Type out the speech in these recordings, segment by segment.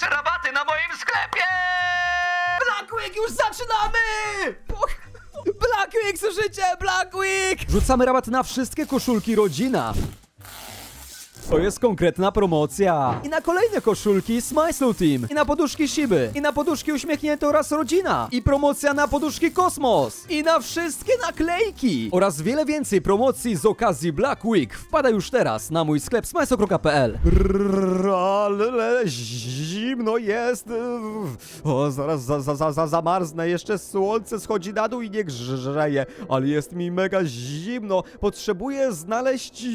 największe rabaty na moim sklepie! Blackwick, już zaczynamy! Blackwick, słyszycie? Blackwick! Rzucamy rabat na wszystkie koszulki rodzina. To jest konkretna promocja. I na kolejne koszulki Smyslow Team. I na poduszki Shiby. I na poduszki uśmiechnięte oraz rodzina. I promocja na poduszki Kosmos. I na wszystkie naklejki. Oraz wiele więcej promocji z okazji Black Week. Wpada już teraz na mój sklep smyslow.pl. Ale zimno jest. O, zaraz za, za, za, za, zamarznę. Jeszcze słońce schodzi na dół i nie grzeje. Ale jest mi mega zimno. Potrzebuję znaleźć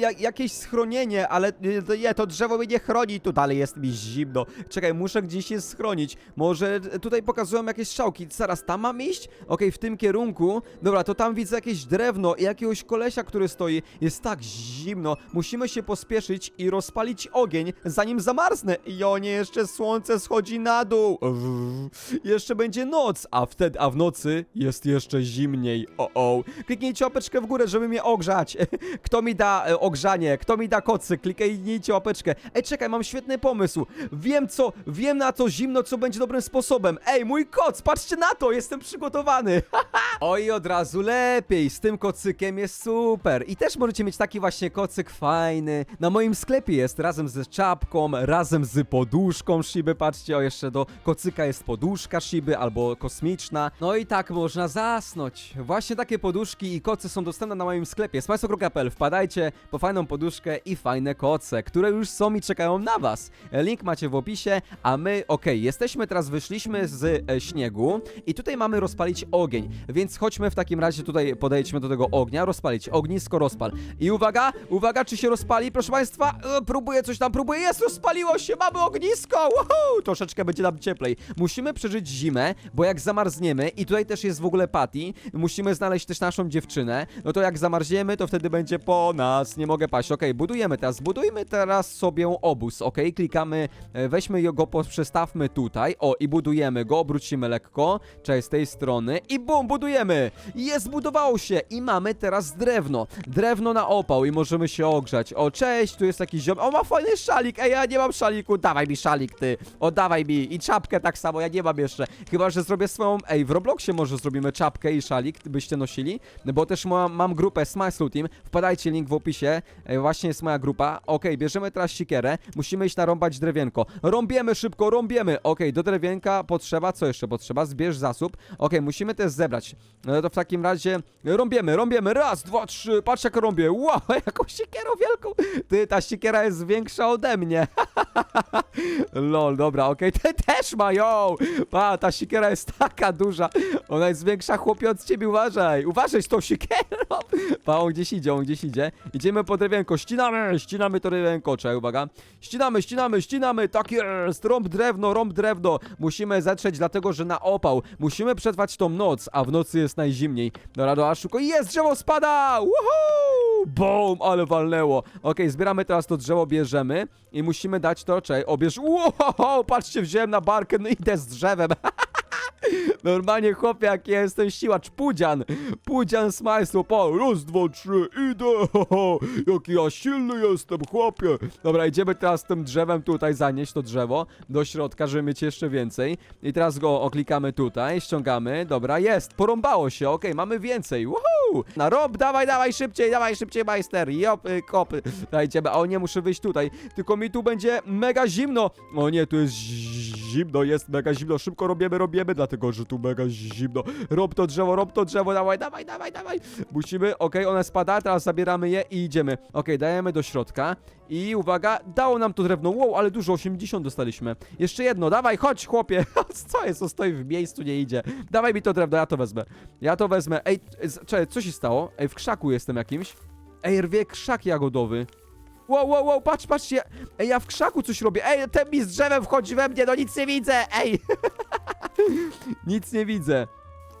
ja- jakieś schronienie, ale nie, to nie, to drzewo mnie nie chroni. Tu dalej jest mi zimno. Czekaj, muszę gdzieś się schronić. Może tutaj pokazują jakieś strzałki. Zaraz tam mam iść? Okej, w tym kierunku. Dobra, to tam widzę jakieś drewno i jakiegoś kolesia, który stoi. Jest tak zimno. Musimy się pospieszyć i rozpalić ogień, zanim zamarznę. I o nie, jeszcze słońce schodzi na dół. Jeszcze będzie noc, a wtedy, a w nocy jest jeszcze zimniej. O, o. Kliknijcie łapeczkę w górę, żeby mnie ogrzać. Kto mi da e, ogrzanie? Kto mi da kocy? Kliknijcie łapeczkę. Ej, czekaj, mam świetny pomysł. Wiem co, wiem na co zimno, co będzie dobrym sposobem. Ej, mój koc, patrzcie na to, jestem przygotowany. Oj, od razu lepiej. Z tym kocykiem jest super. I też możecie mieć taki właśnie kocyk fajny. Na moim sklepie jest razem ze czapką, razem z poduszką Shiby. Patrzcie, o jeszcze do kocyka jest poduszka Shiby albo kosmiczna. No i tak można zasnąć. Właśnie takie poduszki i kocy są dostępne na moim sklepie. Smajso.pl. Wpadajcie po fajną poduszkę i fajne koce, które już są i czekają na was. Link macie w opisie, a my, okej, jesteśmy teraz, wyszliśmy z e, śniegu i tutaj mamy rozpalić ogień, więc chodźmy w takim razie tutaj, podejdźmy do tego ognia, rozpalić, ognisko rozpal. I uwaga, uwaga, czy się rozpali, proszę państwa, e, próbuję coś tam, próbuję, jest, rozpaliło się, mamy ognisko, Woohoo! troszeczkę będzie nam cieplej. Musimy przeżyć zimę, bo jak zamarzniemy, i tutaj też jest w ogóle Patty, musimy znaleźć też naszą dziewczynę, no to jak zamarzniemy, to wtedy będzie po nas, nie mogę paść, okej, budujemy teraz, budujmy teraz sobie obóz, okej, klikamy, e, weźmy go, przestawmy tutaj, o, i budujemy go, obrócimy lekko, czyli z tej strony, i bum, budujemy, jest, budowało się, i mamy teraz drewno, drewno na opał i możemy się ogrzać, o, cześć, tu jest jakiś ziom, o, ma fajny szalik, ej, ja nie mam szaliku, dawaj mi szalik, ty, o, dawaj mi, i czapkę tak samo, ja nie mam jeszcze, chyba, że zrobię swoją, ej, w Robloxie może zrobimy czapkę i szalik, byście nosili, no bo też mam, mam grupę Smile wpadajcie, link w opisie, e, właśnie jest moja grupa, okej, bierzemy teraz sikierę, musimy iść narąbać drewienko, rąbiemy szybko, rąbiemy, okej, do drewienka potrzeba, co jeszcze potrzeba, zbierz zasób, okej, musimy też zebrać, no to w takim razie rąbiemy, rąbiemy, raz, dwa, trzy, patrz jak rąbię, wow, jaką sikierą wielką, ty, ta sikiera jest większa ode mnie, lol, dobra, okej, ty też ma ją, pa, ta sikiera jest taka duża, ona jest większa, chłopie, od ciebie, uważaj, uważaj z tą sikierą, pa, on gdzieś idzie, on gdzieś idzie, idziemy po drewienko, ścinamy, ścinamy to czekaj, uwaga, ścinamy, ścinamy, ścinamy, tak jest, rąb drewno, rąb drewno, musimy zetrzeć, dlatego, że na opał, musimy przetrwać tą noc, a w nocy jest najzimniej, dobra, do Aszuko, jest, drzewo spada, woohoo, boom, ale walnęło, okej, zbieramy teraz to drzewo, bierzemy i musimy dać to, czekaj, obierz, wow, patrzcie, wziąłem na barkę, no idę z drzewem, Normalnie chłopie, jak ja jestem siłacz, pudzian, pudzian z majstru, po, raz, dwa, trzy, idę, ho, ho, jaki ja silny jestem, chłopie. Dobra, idziemy teraz tym drzewem tutaj zanieść to drzewo do środka, żeby mieć jeszcze więcej. I teraz go oklikamy tutaj, ściągamy, dobra, jest, porąbało się, okej, mamy więcej, woohoo! Na rob, dawaj, dawaj, szybciej, dawaj, szybciej, majster, jop, y, kopy. Idziemy, o nie, muszę wyjść tutaj, tylko mi tu będzie mega zimno. O nie, tu jest zimno, jest mega zimno, szybko robimy, robimy, dlatego, że tu mega zimno. Rob to drzewo, rob to drzewo, dawaj, dawaj, dawaj, dawaj. Musimy, okej, one spada, teraz zabieramy je i idziemy. Okej, dajemy do środka i uwaga, dało nam to drewno, wow, ale dużo, 80 dostaliśmy. Jeszcze jedno, dawaj, chodź, chłopie. Co jest, on stoi w miejscu, nie idzie. Dawaj mi to drewno, ja to wezmę. Ja to wezmę. Ej, czekaj, co się stało? Ej, w krzaku jestem jakimś. Ej, rwie krzak jagodowy. Wow, wow, wow, patrz, patrzcie. Ej, ja w krzaku coś robię. Ej, ten mi z drzewem wchodzi we mnie, no nic nie widzę. Ej. nic nie widzę.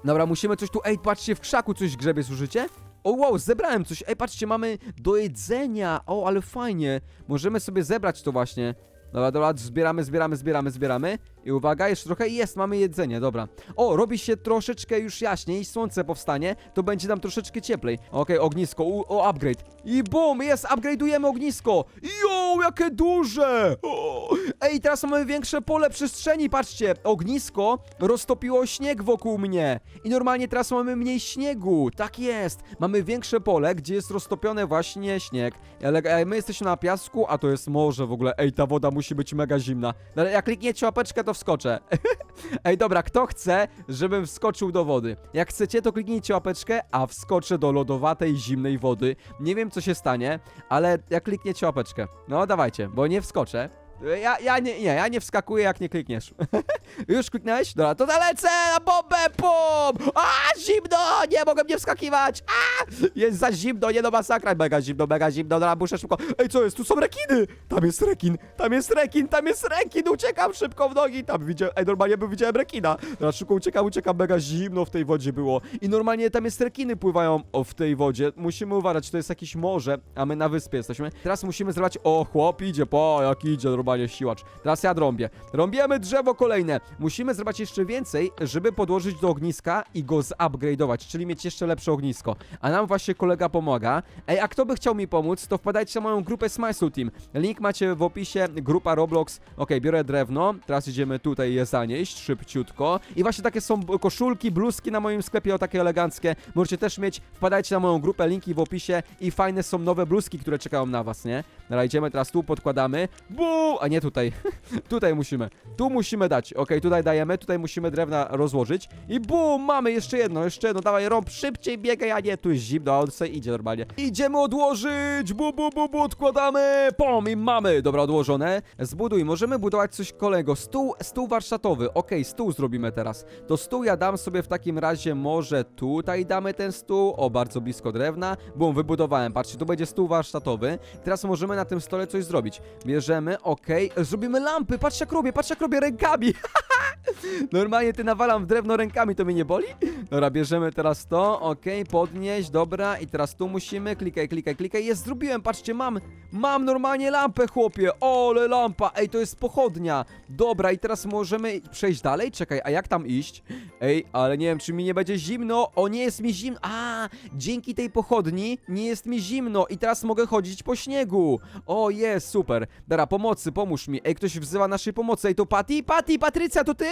Dobra, musimy coś tu... Ej, patrzcie, w krzaku coś grzebie, słyszycie? O, wow, zebrałem coś. Ej, patrzcie, mamy do jedzenia. O, ale fajnie. Możemy sobie zebrać to właśnie. Dobra, dobra, zbieramy, zbieramy, zbieramy, zbieramy. I uwaga, jeszcze trochę jest, mamy jedzenie, dobra. O, robi się troszeczkę już jaśniej, słońce powstanie, to będzie nam troszeczkę cieplej. Okej, ognisko, u, o, upgrade. I bum, jest, upgrade'ujemy ognisko. Jo, jakie duże! O, ej, teraz mamy większe pole przestrzeni, patrzcie. Ognisko roztopiło śnieg wokół mnie. I normalnie teraz mamy mniej śniegu. Tak jest. Mamy większe pole, gdzie jest roztopione właśnie śnieg. Ale e, my jesteśmy na piasku, a to jest morze w ogóle. Ej, ta woda musi być mega zimna. No, Ale jak klikniecie łapeczkę, to wskoczę. Ej, dobra, kto chce, żebym wskoczył do wody? Jak chcecie, to kliknijcie łapeczkę, a wskoczę do lodowatej, zimnej wody. Nie wiem, co się stanie, ale jak klikniecie łapeczkę. No, dawajcie, bo nie wskoczę. Ja, ja nie, nie, ja nie wskakuję, jak nie klikniesz. Już kliknąłeś? Dobra, to zalecę na bombę, pum! A, zimno! Nie mogę nie wskakiwać! A! Jest za zimno, nie do masakra. Mega zimno, mega zimno, dobra, muszę szybko. Ej, co jest? Tu są rekiny! Tam jest rekin, tam jest rekin, tam jest rekin! Uciekam szybko w nogi, tam widziałem, ej, normalnie bym widziałem rekina. Dobra, szybko uciekam, uciekam, mega zimno w tej wodzie było. I normalnie tam jest rekiny pływają w tej wodzie. Musimy uważać, to jest jakieś morze, a my na wyspie jesteśmy. Teraz musimy zrobić, o, chłop idzie, po, jak idzie, normalnie siłacz. Teraz ja drąbię. Rąbiemy drzewo kolejne. Musimy zrobić jeszcze więcej, żeby podłożyć do ogniska i go zupgrade'ować, czyli mieć jeszcze lepsze ognisko. A nam właśnie kolega pomaga. Ej, a kto by chciał mi pomóc, to wpadajcie na moją grupę Smysl Team. Link macie w opisie, grupa Roblox. Okej, biorę drewno, teraz idziemy tutaj je zanieść, szybciutko. I właśnie takie są koszulki, bluzki na moim sklepie, o takie eleganckie. Możecie też mieć, wpadajcie na moją grupę, linki w opisie i fajne są nowe bluzki, które czekają na was, nie? Dobra, idziemy teraz tu, podkładamy. Bu! A nie tutaj. tutaj musimy. Tu musimy dać. Okej, tutaj dajemy, tutaj musimy drewna rozłożyć. I bum! Mamy jeszcze jedno, jeszcze jedno. Dawaj, rąb, szybciej biegaj, a nie, tu jest zimno, on sobie idzie normalnie. Idziemy odłożyć! Bu, bu, bu, bu, odkładamy! Pom! I mamy! Dobra, odłożone. Zbuduj, możemy budować coś kolego. Stół, stół warsztatowy. Okej, stół zrobimy teraz. To stół ja dam sobie w takim razie może tutaj damy ten stół. O, bardzo blisko drewna. Bum, wybudowałem. Patrzcie, tu będzie stół warsztatowy. Teraz możemy na tym stole coś zrobić. Bierzemy, okej. Zrobimy lampy. Patrz jak robię, patrz jak robię rękami. Normalnie ty nawalam w drewno rękami, to mnie nie boli? Dobra, bierzemy teraz to, okej, podnieść, dobra, i teraz tu musimy, klikaj, klikaj, klikaj, jest, zrobiłem, patrzcie, mam, mam normalnie lampę, chłopie, ole lampa, ej, to jest pochodnia, dobra, i teraz możemy przejść dalej, czekaj, a jak tam iść? Ej, ale nie wiem, czy mi nie będzie zimno, o, nie jest mi zimno, a, dzięki tej pochodni nie jest mi zimno. I teraz mogę chodzić po śniegu, o, jest, super, dobra, pomocy, pomóż mi, ej, ktoś wzywa naszej pomocy, ej, to Patty, Patty, Patrycja, to ty?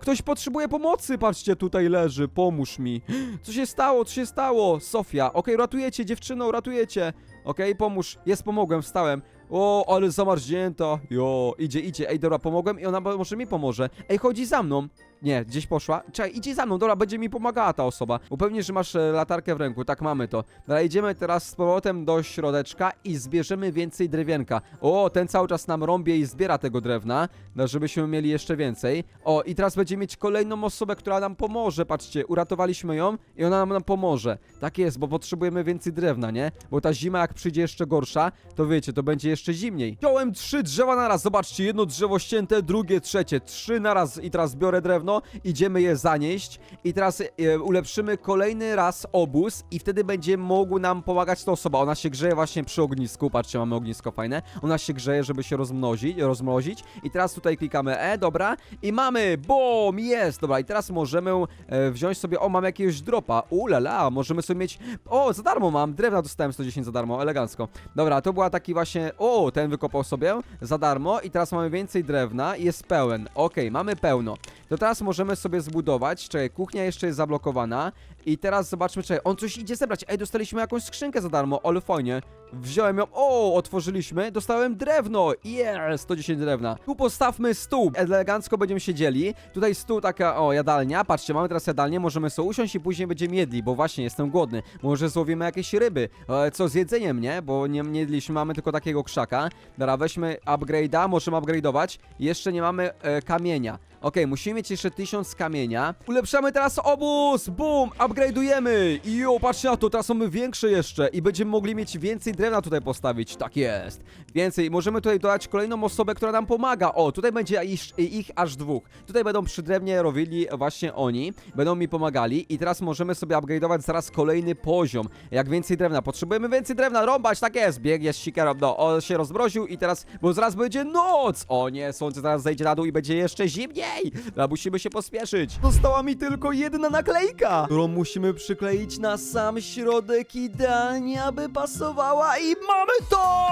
Ktoś potrzebuje pomocy, patrzcie, tutaj leży, pomóż mi. Co się stało, co się stało? Sofia, okej, ratujecie, dziewczyno, ratujecie. Okej, pomóż, jest, pomogłem, wstałem. O, ale zamarznięta. Jo, idzie, idzie, ej, dobra, pomogłem i ona mo- może mi pomoże. Ej, chodzi za mną. Nie, gdzieś poszła. Czekaj, idzie za mną, dobra, będzie mi pomagała ta osoba. Upewnij, że masz e, latarkę w ręku, tak mamy to. Dobra, idziemy teraz z powrotem do środeczka i zbierzemy więcej drewienka. O, ten cały czas nam rąbie i zbiera tego drewna, no, żebyśmy mieli jeszcze więcej. O, i teraz będzie mieć kolejną osobę, która nam pomoże, patrzcie, uratowaliśmy ją i ona nam, nam pomoże. Tak jest, bo potrzebujemy więcej drewna, nie? Bo ta zima jak przyjdzie jeszcze gorsza, to wiecie, to będzie jeszcze zimniej. Wziąłem trzy drzewa naraz, zobaczcie, jedno drzewo ścięte, drugie, trzecie, trzy naraz i teraz biorę drewno, idziemy je zanieść i teraz e, ulepszymy kolejny raz obóz i wtedy będzie mógł nam pomagać ta osoba. Ona się grzeje właśnie przy ognisku, patrzcie, mamy ognisko fajne. Ona się grzeje, żeby się rozmnozić, rozmrozić. I teraz tutaj klikamy E, dobra, i mamy, bum, jest, dobra, i teraz możemy e, wziąć sobie, o, mam jakiegoś dropa, ulala, możemy sobie mieć, o, za darmo mam, drewna dostałem 110 za darmo, elegancko. Dobra, to była taki właśnie, o, ten wykopał sobie za darmo i teraz mamy więcej drewna i jest pełen, okej, mamy pełno. To teraz możemy sobie zbudować, czekaj, kuchnia jeszcze jest zablokowana i teraz zobaczmy, czekaj, on coś idzie zebrać, ej, dostaliśmy jakąś skrzynkę za darmo, ale fajnie. Wziąłem ją, o, otworzyliśmy, dostałem drewno, yes, 110 drewna. Tu postawmy stół, elegancko będziemy siedzieli. Tutaj stół taka, o, jadalnia, patrzcie, mamy teraz jadalnię, możemy sobie usiąść i później będziemy jedli, bo właśnie jestem głodny. Może złowimy jakieś ryby, e, co z jedzeniem, nie? Bo nie, nie jedliśmy, mamy tylko takiego krzaka. Dobra, weźmy upgrade'a, możemy upgrade'ować. Jeszcze nie mamy e, kamienia. Okej, musimy mieć jeszcze 1000 kamienia. Ulepszamy teraz obóz! Bum! upgrade'ujemy. I o, patrzcie na to, teraz są większe jeszcze i będziemy mogli mieć więcej drewna tutaj postawić. Tak jest. Więcej. Możemy tutaj dodać kolejną osobę, która nam pomaga. O, tutaj będzie ich, ich aż dwóch. Tutaj będą przy drewnie robili właśnie oni. Będą mi pomagali i teraz możemy sobie upgrade'ować zaraz kolejny poziom. Jak więcej drewna. Potrzebujemy więcej drewna. Rąbać, tak jest. Biegnie z sikerą. No, on się rozmroził i teraz, bo zaraz będzie noc. O nie, słońce zaraz zejdzie na dół i będzie jeszcze zimniej. No, musimy się pospieszyć. Została mi tylko jedna naklejka, którą musimy przykleić na sam środek idealnie, aby pasowała i mamy to!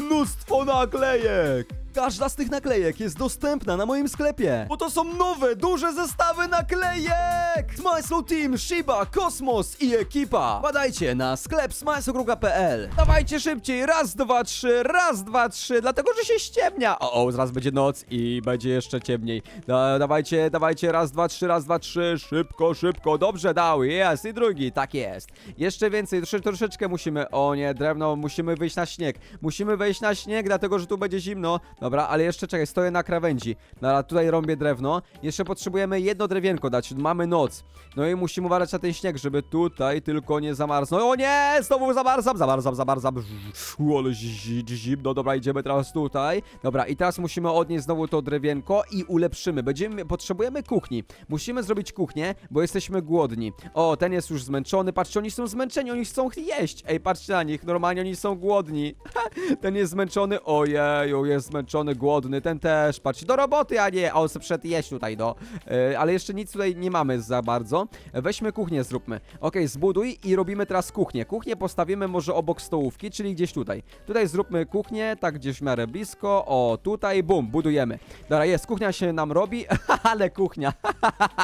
Mnóstwo naklejek! Każda z tych naklejek jest dostępna na moim sklepie, bo to są nowe, duże zestawy naklejek! Smysl Team, Shiba, Kosmos i ekipa! Badajcie na sklep smysl.pl Dawajcie szybciej, raz, dwa, trzy, raz, dwa, trzy, dlatego, że się ściemnia! O, o, zaraz będzie noc i będzie jeszcze ciemniej. Da, dawajcie, dawajcie, raz, dwa, trzy, raz, dwa, trzy, szybko, szybko, dobrze dał, jest i drugi, tak jest. Jeszcze więcej, trosze, troszeczkę musimy, o nie, drewno, musimy wyjść na śnieg. Musimy wejść na śnieg, dlatego, że tu będzie zimno. Dobra, ale jeszcze czekaj, stoję na krawędzi. Dobra, tutaj rąbię drewno. Jeszcze potrzebujemy jedno drewienko dać, mamy noc. No i musimy uważać na ten śnieg, żeby tutaj tylko nie zamarznął. O nie, znowu zamarzam, zamarzam, zamarzam. U, ale zi- zi- zimno, dobra, idziemy teraz tutaj. Dobra, i teraz musimy odnieść znowu to drewienko i ulepszymy. Będziemy, potrzebujemy kuchni. Musimy zrobić kuchnię, bo jesteśmy głodni. O, ten jest już zmęczony, patrzcie, oni są zmęczeni, oni chcą jeść. Ej, patrzcie na nich, normalnie oni są głodni. ten jest zmęczony, ojeju, jest zmęczony, głodny, ten też, patrzcie, do roboty, a nie, a on sobie przyszedł jeść tutaj, no. E, ale jeszcze nic tutaj nie mamy za bardzo. Weźmy kuchnię, zróbmy. Okej, zbuduj i robimy teraz kuchnię. Kuchnię postawimy może obok stołówki, czyli gdzieś tutaj. Tutaj zróbmy kuchnię, tak gdzieś w miarę blisko. O, tutaj, bum, budujemy. Dobra, jest, kuchnia się nam robi, ale kuchnia.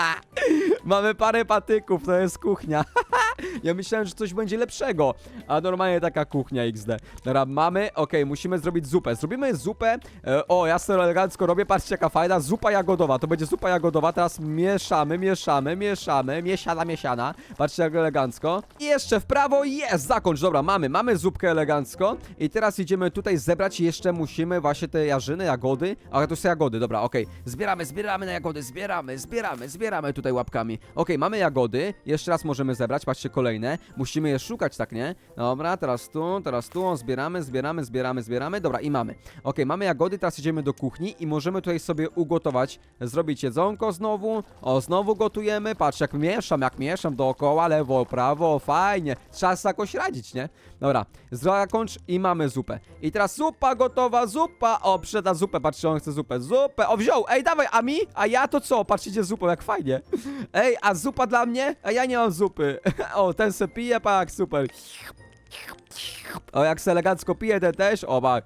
Mamy parę patyków, to jest kuchnia. ja myślałem, że coś będzie lepszego, a normalnie taka kuchnia XD. Dobra, mamy, okej, musimy zrobić zupę. Zrobimy zupę, e, o, ja sobie elegancko robię, patrzcie jaka fajna, zupa jagodowa, to będzie zupa jagodowa, teraz mieszamy, mieszamy, mieszamy, miesiana, miesiana, patrzcie jak elegancko. I jeszcze w prawo, jest, zakończ, dobra, mamy, mamy zupkę elegancko. I teraz idziemy tutaj zebrać. I jeszcze musimy właśnie te jarzyny, jagody, a to są jagody, dobra, okej, zbieramy, zbieramy na jagody, zbieramy, zbieramy, zbieramy tutaj łapkami. Okej, mamy jagody, jeszcze raz możemy zebrać, patrzcie, kolejne, musimy je szukać, tak nie? Dobra, teraz tu, teraz tu, zbieramy, zbieramy, zbieramy, zbieramy, dobra, i mamy. Okej, mamy jagody, teraz idziemy do kuchni i możemy tutaj sobie ugotować, zrobić jedzonko znowu, o, znowu gotujemy, patrz jak mieszam, jak mieszam dookoła, lewo, prawo, fajnie, trzeba sobie jakoś radzić, nie? Dobra, zakończ i mamy zupę. I teraz zupa gotowa, zupa, o, przyda zupę, patrzcie, on chce zupę, zupę, o, wziął, ej, dawaj, a mi? A ja to co? Patrzcie zupą, jak fajnie. Ej, a zupa dla mnie? A ja nie mam zupy. O, ten se pije, pak, super. O, jak se elegancko pije, ten też, o, pak.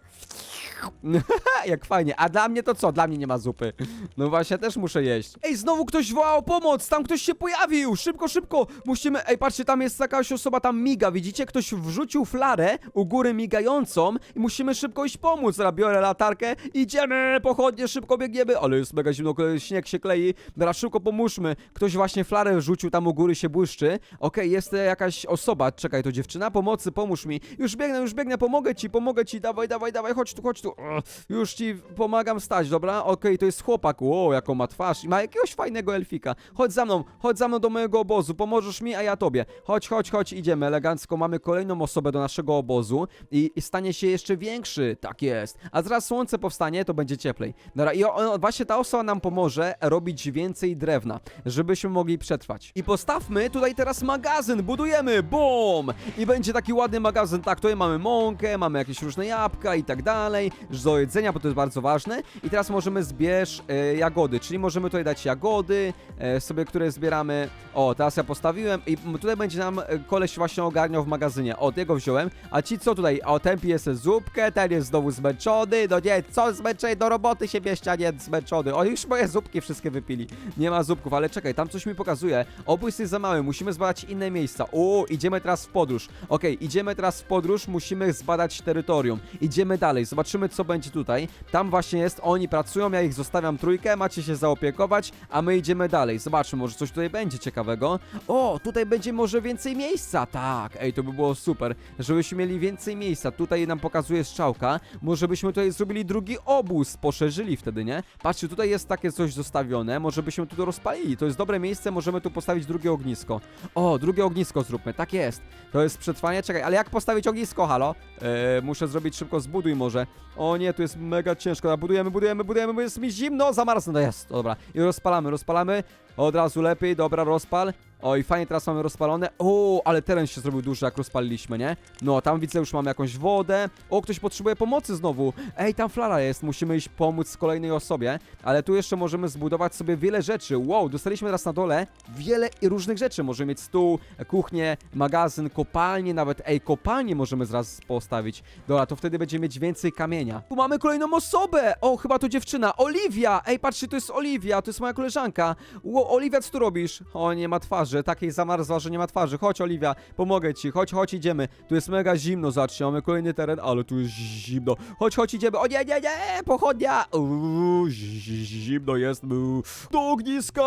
Jak fajnie. A dla mnie to co? Dla mnie nie ma zupy. No właśnie, też muszę jeść. Ej, znowu ktoś woła o pomoc! Tam ktoś się pojawił! Szybko, szybko! Musimy... Ej, patrzcie, tam jest jakaś osoba, tam miga, widzicie? Ktoś wrzucił flarę u góry migającą i musimy szybko iść pomóc. Dobra, biorę latarkę, idziemy! Pochodnie, szybko biegniemy! Ale jest mega zimno, śnieg się klei. Dobra, szybko pomóżmy. Ktoś właśnie flarę wrzucił, tam u góry się błyszczy. Okej, jest e, jakaś osoba. Czekaj, to dziewczyna, pomocy, pomóż mi. Już biegnę, już biegnę, pomogę ci, pomogę ci. Dawaj, dawaj, dawaj, chodź tu, chodź tu. Ugh, Już ci pomagam stać, dobra? Okej, to jest chłopak. Ło, jaką ma twarz. I ma jakiegoś fajnego elfika. Chodź za mną, chodź za mną do mojego obozu. Pomożesz mi, a ja tobie. Chodź, chodź, chodź, idziemy elegancko. Mamy kolejną osobę do naszego obozu i, i stanie się jeszcze większy. Tak jest. A zaraz słońce powstanie, to będzie cieplej. Dobra, i o, o, właśnie ta osoba nam pomoże robić więcej drewna, żebyśmy mogli przetrwać. I postawmy tutaj teraz magazyn. Budujemy. Bum! I będzie taki ładny magazyn. Tak, tutaj mamy mąkę, mamy jakieś różne jabłka i tak dalej. Do jedzenia, bo to jest bardzo ważne. I teraz możemy zbierz e, jagody, czyli możemy tutaj dać jagody, e, sobie, które zbieramy. O, teraz ja postawiłem i tutaj będzie nam e, koleś właśnie ogarniał w magazynie. O, tego wziąłem. A ci co tutaj? O, ten sobie zupkę, ten jest znowu zmęczony. No nie, co zmęczony? Do roboty się bierzcie, a nie zmęczony. O, już moje zupki wszystkie wypili. Nie ma zupków, ale czekaj, tam coś mi pokazuje. Obóz jest za mały, musimy zbadać inne miejsca. O, idziemy teraz w podróż. Okej, idziemy teraz w podróż, musimy zbadać terytorium. Idziemy dalej, zobaczymy co będzie tutaj. Tam właśnie jest, oni pracują, ja ich zostawiam trójkę, macie się zaopiekować, a my idziemy dalej. Zobaczmy, może coś tutaj będzie ciekawego. O, tutaj będzie może więcej miejsca, tak. Ej, to by było super, żebyśmy mieli więcej miejsca. Tutaj nam pokazuje strzałka. Może byśmy tutaj zrobili drugi obóz, poszerzyli wtedy, nie? Patrzcie, tutaj jest takie coś zostawione, może byśmy tu to rozpalili. To jest dobre miejsce, możemy tu postawić drugie ognisko. O, drugie ognisko zróbmy, tak jest. To jest przetrwanie, czekaj, ale jak postawić ognisko, halo? Eee, muszę zrobić szybko, zbuduj może. O nie, tu jest mega ciężko, Dobra, budujemy, budujemy, budujemy, bo jest mi zimno, zamarznę, no jest, dobra. I rozpalamy, rozpalamy, od razu lepiej, dobra, rozpal. Oj, fajnie teraz mamy rozpalone. O, ale teren się zrobił duży, jak rozpaliliśmy, nie? No, tam widzę, już mamy jakąś wodę. O, ktoś potrzebuje pomocy znowu. Ej, tam flara jest, musimy iść pomóc kolejnej osobie. Ale tu jeszcze możemy zbudować sobie wiele rzeczy. Wow, dostaliśmy teraz na dole wiele różnych rzeczy. Możemy mieć stół, kuchnię, magazyn, kopalnię nawet. Ej, kopalnię możemy zaraz postawić. Dobra, to wtedy będziemy mieć więcej kamienia. Tu mamy kolejną osobę. O, chyba to dziewczyna. Oliwia. Ej, patrzcie, to jest Oliwia, to jest moja koleżanka. Ło, Oliwia, co tu robisz? O, nie ma twarzy, takiej zamarzła, że nie ma twarzy. Chodź, Oliwia, pomogę ci. Chodź, chodź, idziemy. Tu jest mega zimno, zobaczcie, mamy kolejny teren, ale tu jest zimno. Chodź, chodź, idziemy. O nie, nie, nie, pochodnia. Uuu, zi- zimno jest. Uuu. Do ogniska.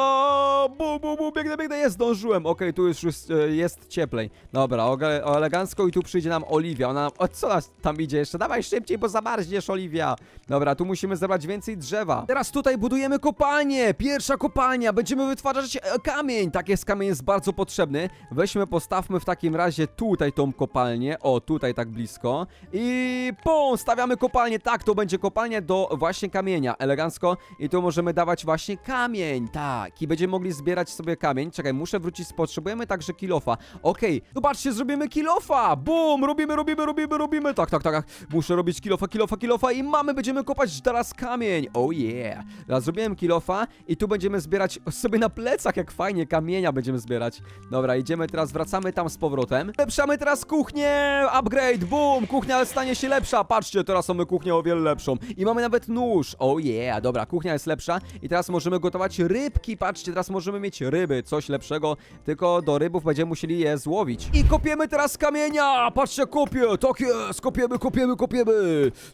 Bu, bu, bu, biegnę, biegnę, jest, zdążyłem. Okej, tu już jest, jest cieplej. Dobra, elegancko i tu przyjdzie nam Oliwia. Ona, nam- o co nas tam idzie jeszcze? Dawaj szybciej, bo zamarzniesz, Oliwia. Dobra, tu musimy zebrać więcej drzewa. Teraz tutaj budujemy kopalnię. Pierwsza kopalnia. Będziemy wytwarzać e, kamień. Tak jest, kamień jest bardzo potrzebny. Weźmy, postawmy w takim razie tutaj tą kopalnię. O, tutaj tak blisko. I pum, stawiamy kopalnię. Tak, to będzie kopalnia do właśnie kamienia. Elegancko. I tu możemy dawać właśnie kamień. Tak. I będziemy mogli zbierać sobie kamień. Czekaj, muszę wrócić. Potrzebujemy także kilofa. Okej, zobaczcie, zrobimy kilofa. Bum, robimy, robimy, robimy, robimy. Tak, tak, tak. Muszę robić kilofa, kilofa, kilofa i mamy, będziemy kopać teraz kamień. Oh yeah. Teraz zrobiłem kilofa i tu będziemy zbierać sobie na plecach, jak fajnie, kamienia będziemy zbierać. Dobra, idziemy teraz, wracamy tam z powrotem. Lepszamy teraz kuchnię, upgrade, boom, kuchnia stanie się lepsza. Patrzcie, teraz mamy kuchnię o wiele lepszą. I mamy nawet nóż. Oh yeah, dobra, kuchnia jest lepsza i teraz możemy gotować rybki. Patrzcie, teraz możemy mieć ryby, coś lepszego, tylko do rybów będziemy musieli je złowić. I kopiemy teraz kamienia. Patrzcie, kopię, tak jest, kopiemy, kopiemy, kopiemy.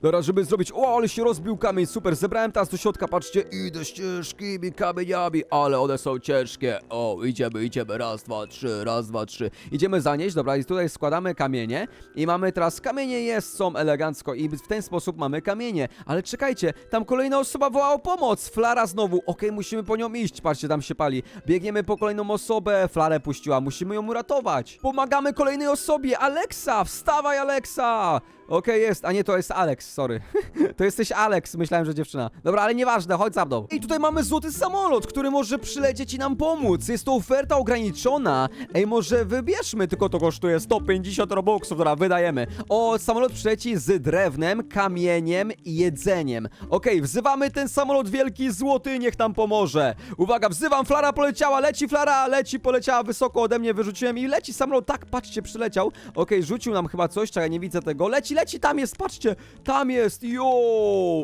Teraz, żeby zrobić, o, ale się rozbił kamień, super, zebrałem teraz do środka, patrzcie, idę z ciężkimi kamieniami, ale one są ciężkie. O, idziemy, idziemy, raz, dwa, trzy, raz, dwa, trzy. Idziemy zanieść, dobra, i tutaj składamy kamienie i mamy teraz, kamienie jest, są elegancko i w ten sposób mamy kamienie. Ale czekajcie, tam kolejna osoba woła o pomoc, Flara znowu, okej, musimy po nią iść, patrzcie, tam się pali. Biegniemy po kolejną osobę, Flarę puściła, musimy ją uratować. Pomagamy kolejnej osobie, Alexa, wstawaj Alexa! Okej, jest, a nie, to jest Alex, sorry. to jesteś Alex, myślałem, że dziewczyna. Dobra, ale nieważne, chodź za mną. I tutaj mamy złoty samolot, który może przylecieć i nam pomóc. Jest to oferta ograniczona. Ej, może wybierzmy, tylko to kosztuje 150 robuxów, dobra, wydajemy. O, samolot przyleci z drewnem, kamieniem i jedzeniem. Okej, wzywamy ten samolot wielki, złoty, niech nam pomoże. Uwaga, wzywam, Flara poleciała, leci Flara, leci, poleciała wysoko ode mnie, wyrzuciłem i leci samolot, tak, patrzcie, przyleciał. Okej, rzucił nam chyba coś, czekaj, nie widzę tego. Leci, leci, tam jest, patrzcie, tam jest, jo!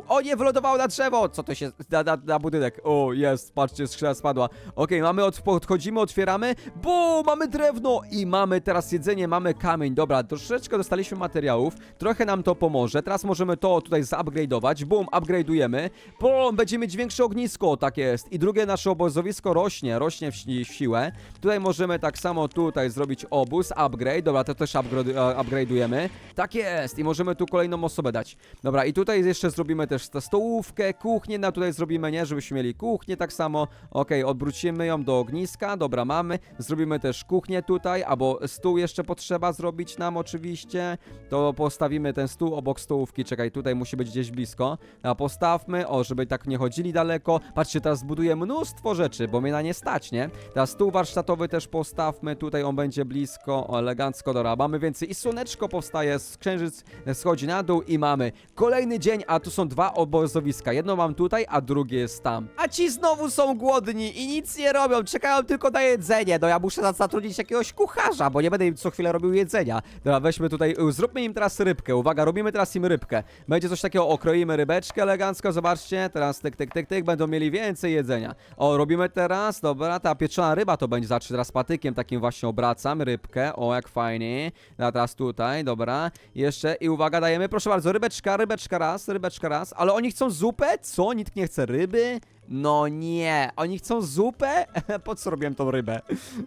O nie, wylądowało na drzewo! Co to się, na, na, na budynek. O, jest, patrzcie, skrzydła spadła. Okej, mamy, od, podchodzimy, otwieramy, bu, mamy drewno i mamy teraz jedzenie, mamy kamień. Dobra, troszeczkę dostaliśmy materiałów, trochę nam to pomoże. Teraz możemy to tutaj zupgrade'ować, bum, upgrade'ujemy. Bum, będziemy mieć większe ognisko, tak jest. I drugie nasze obozowisko rośnie, rośnie w, w siłę. Tutaj możemy tak samo tutaj zrobić obóz, upgrade, dobra, to też e, upgrade'ujemy. Tak jest, i możemy tu kolejną osobę dać. Dobra, i tutaj jeszcze zrobimy też tę stołówkę, kuchnię, na tutaj zrobimy, nie, żebyśmy mieli kuchnię tak samo. Okej, odwrócimy ją do ogniska, dobra, mamy. Zrobimy też kuchnię tutaj, albo stół jeszcze potrzeba zrobić nam oczywiście. To postawimy ten stół obok stołówki, czekaj, tutaj musi być gdzieś blisko. A postawmy, o, żeby tak nie chodzili daleko. Patrzcie, teraz zbuduję mnóstwo rzeczy, bo mnie na nie stać, nie? Teraz stół warsztatowy też postawmy, tutaj on będzie blisko, o, elegancko, dobra, mamy więcej. I słoneczko powstaje, księżyc schodzi na dół i mamy kolejny dzień, a tu są dwa obozowiska. Jedno mam tutaj, a drugie jest tam. A ci znowu są głodni i nic nie robią, czekają tylko na jedzenie. No ja muszę za- zatrudnić jakiegoś kucharza, bo nie będę im co chwilę robił jedzenia. Dobra, weźmy tutaj, y, zróbmy im teraz rybkę. Uwaga, robimy teraz im rybkę. Będzie coś takiego, okroimy rybeczkę elegancko, zobaczcie. Teraz tyk, tyk, tyk, tyk, będą mieli więcej jedzenia. O, robimy teraz, dobra, ta pieczona ryba to będzie, znaczy teraz patykiem takim właśnie obracam rybkę. O, jak fajnie. Dobra, teraz tutaj, dobra. Jeszcze i uwaga, dajemy, proszę bardzo, rybeczka, rybeczka raz, rybeczka raz. Ale oni chcą zupę? Co? Nikt nie chce ryby? No nie, oni chcą zupę? Po co robiłem tą rybę?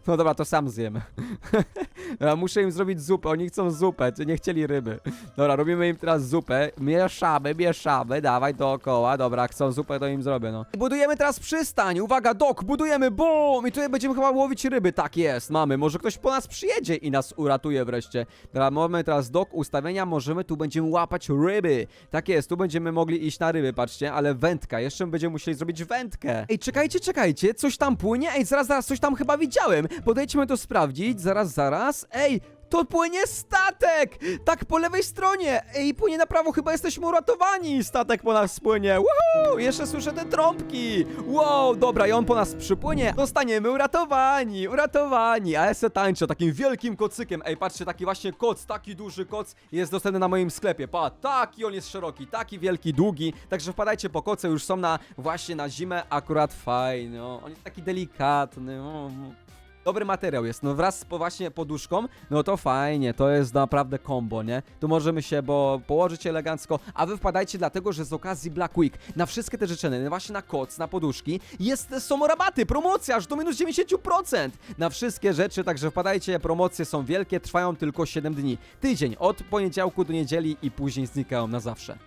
No dobra, to sam zjem. Muszę im zrobić zupę, oni chcą zupę, czy nie chcieli ryby. Dobra, robimy im teraz zupę, mieszamy, mieszamy, dawaj dookoła, dobra, chcą zupę, to im zrobię, no. Budujemy teraz przystań, uwaga, dok, budujemy, bum! I tutaj będziemy chyba łowić ryby, tak jest, mamy, może ktoś po nas przyjedzie i nas uratuje wreszcie. Dobra, mamy teraz dok, ustawienia, możemy, tu będziemy łapać ryby. Tak jest, tu będziemy mogli iść na ryby, patrzcie, ale wędka, jeszcze będziemy musieli zrobić wędkę. Ej, czekajcie, czekajcie, coś tam płynie? Ej, zaraz, zaraz, coś tam chyba widziałem. Podejdźmy to sprawdzić, zaraz, zaraz. Ej, to płynie statek! Tak, po lewej stronie! Ej, płynie na prawo, chyba jesteśmy uratowani! Statek po nas płynie! Woohoo! Jeszcze słyszę te trąbki! Wow, dobra, i on po nas przypłynie! Zostaniemy uratowani! Uratowani! A ja se tańczę takim wielkim kocykiem. Ej, patrzcie, taki właśnie koc, taki duży koc jest dostępny na moim sklepie. Pa, taki on jest szeroki, taki wielki, długi. Także wpadajcie po koce, już są na właśnie na zimę akurat fajny. O, on jest taki delikatny. O, dobry materiał jest, no wraz z po właśnie poduszką, no to fajnie, to jest naprawdę combo, nie? Tu możemy się bo położyć elegancko, a wy wpadajcie dlatego, że z okazji Black Week na wszystkie te rzeczy, no właśnie na koc, na poduszki, jest, są rabaty, promocja aż do minus 90% na wszystkie rzeczy, także wpadajcie, promocje są wielkie, trwają tylko 7 dni, tydzień, od poniedziałku do niedzieli i później znikają na zawsze.